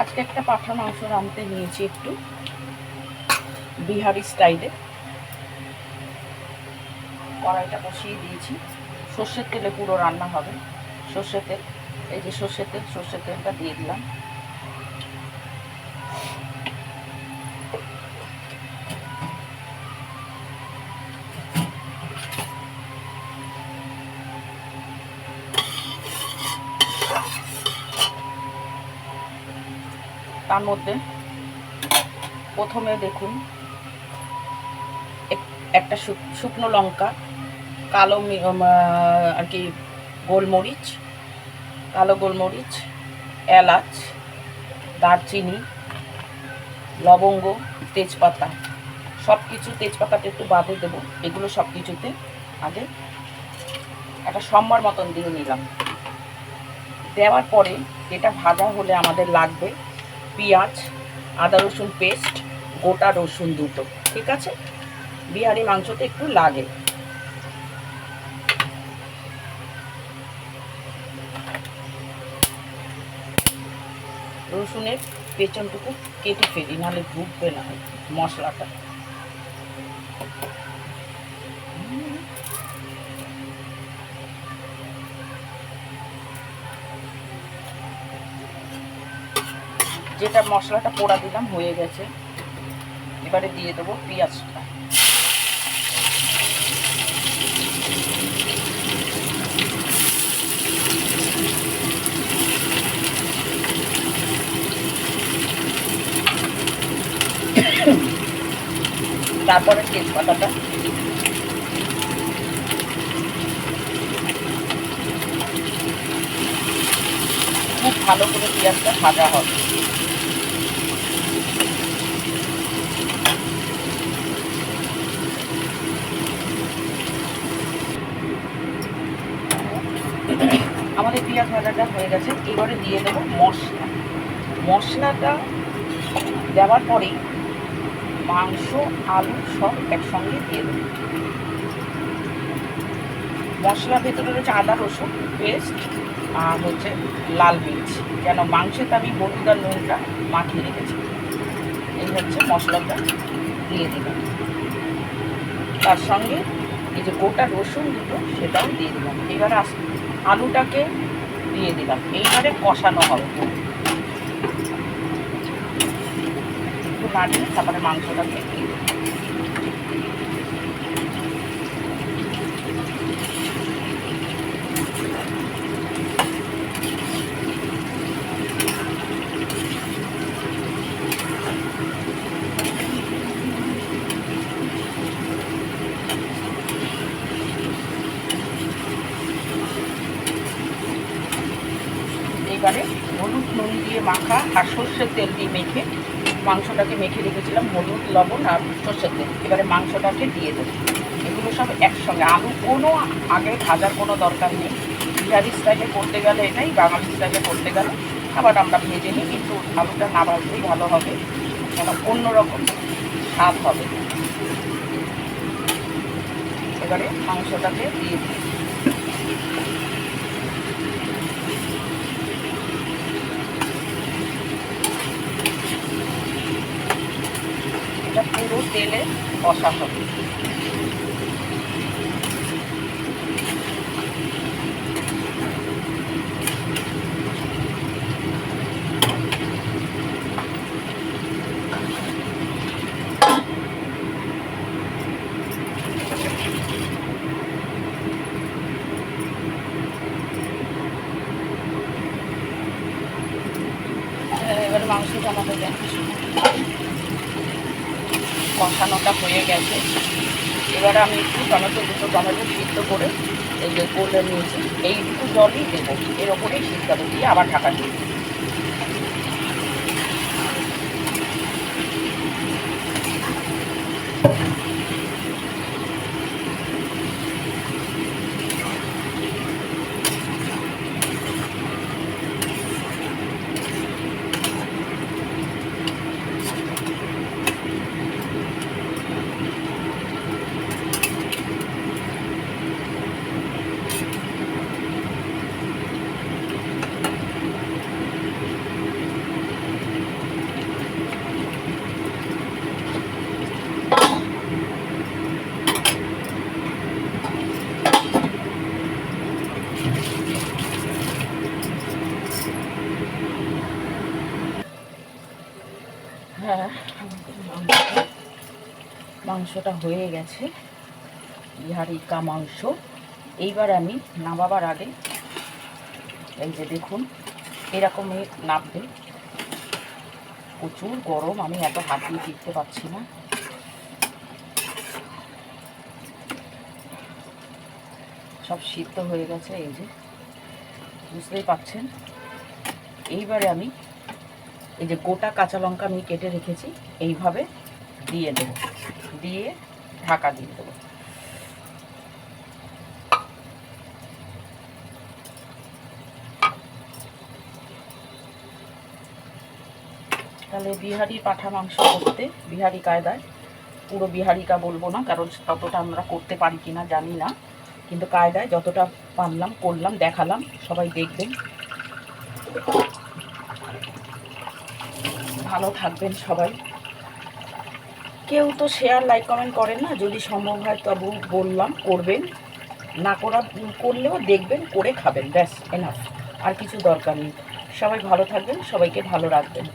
আজকে একটা পাঠা মাংস রাঁধতে নিয়েছি একটু। বিহারি স্টাইলে। কড়াইটা বসিয়ে দিয়েছি। সর্ষের তেলে পুরো রান্না হবে। সর্ষের তেল, এই যে সর্ষের তেল, সর্ষের তেলটা দিয়ে দিলাম। তার মধ্যে প্রথমে দেখুন, এক- একটা শুক- শুকনো লঙ্কা, কালো আর কি গোলমরিচ, কালো গোলমরিচ, এলাচ, দারচিনি, লবঙ্গ, তেজপাতা সব কিছু তেজপাতাটা একটু বাদে দেবো। এগুলো সব কিছুতে আগে একটা সম্বার মতন দিয়ে নিলাম। দেওয়ার পরে এটা ভাজা হলে আমাদের লাগবে পেঁয়াজ, আদা রসুন পেস্ট, গোটা রসুন দুটো, ঠিক আছে? বিহারি মাংসতে একটু লাগে। রসুনের পেছনটুকু কেটে ফেলি, নাহলে ঢুকবে না মশলাটা। যেটা মশলাটা পোড়া দিলাম, হয়ে গেছে। এবারে দিয়ে দেবো পেঁয়াজটা। তারপরে তেজপাতাটা। খুব ভালো করে পেঁয়াজটা ভাজা হবে আমাদের পেঁয়াজ ভাজাটা হয়ে গেছে, এবারে দিয়ে দেবো মশলা। মশলাটা দেওয়ার পরেই মাংস, আলু সব একসঙ্গে দিয়ে দেবো। মশলার ভেতরে রয়েছে আদা, রসুন, পেস্ট আর হচ্ছে লাল মির্চ। কেন? মাংসেতে আমি আর নুনটা মাখিয়ে রেখেছি। এই হচ্ছে মশলাটা দিয়ে দিলাম। তার সঙ্গে এই যে গোটা রসুন দুটো, সেটাও দিয়ে দিলাম। এবারে আস আলুটাকে দিয়ে দিলাম। এইবারে কষানো হবে। একটু নাড়িয়ে তারপরে মাংসটাকে দিয়ে দিলাম এবারে হলুদ নুন দিয়ে মাখা আর সর্ষের তেল দিয়ে মেখে মাংসটাকে মেখে রেখেছিলাম হলুদ, লবণ আর সর্ষের তেল। এবারে মাংসটাকে দিয়ে দেবো। এগুলো সব একসঙ্গে। আলু কোনো আগে ভাজার কোনো দরকার নেই। বিহারি স্টাইলে করতে গেলে এটাই, বাঙালি স্টাইলে করতে গেলে আবার আমরা ভেজে নিই, কিন্তু আলুটা না ভাজলেই ভালো হবে। কেন অন্যরকম স্বাদ হবে। এবারে মাংসটাকে দিয়ে দিই এটা পুরো তেলে কষা হবে। পাঠানোটা হয়ে গেছে। এবারে আমি একটু টমেটো দুটো টমেটো সিদ্ধ করে এই যে করলে নিয়েছি। এইটুকু জলই দেবো। এর ওপরেই সিদ্ধান্ত দিয়ে আবার ঢাকা দিয়ে মাংসটা হয়ে গেছে। বিহারিকা মাংস। এইবার আমি নামাবার আগে এই যে দেখুন এরকমই নামবে প্রচুর গরম, আমি এত হাত দিয়ে পারছি না। সব সিদ্ধ হয়ে গেছে এই যে। বুঝতেই পাচ্ছেন এইবারে আমি এই যে গোটা কাঁচা লঙ্কা আমি কেটে রেখেছি, এইভাবে দিয়ে দেবো। দিয়ে ঢাকা দিয়ে দেবো। তাহলে বিহারি পাঠা মাংস করতে, বিহারি কায়দায়। পুরো বিহারিকা বলব না, কারণ ততটা আমরা করতে পারি কি না জানি না। কিন্তু কায়দায় যতটা পারলাম, করলাম, দেখালাম, সবাই দেখবেন। ভালো থাকবেন সবাই। কেউ তো শেয়ার লাইক কমেন্ট করেন না। যদি সম্ভব হয় তবু বললাম, করবেন। না করা, করলেও দেখবেন, করে খাবেন। ব্যাস এনাফ আর কিছু দরকার নেই। সবাই ভালো থাকবেন, সবাইকে ভালো রাখবেন।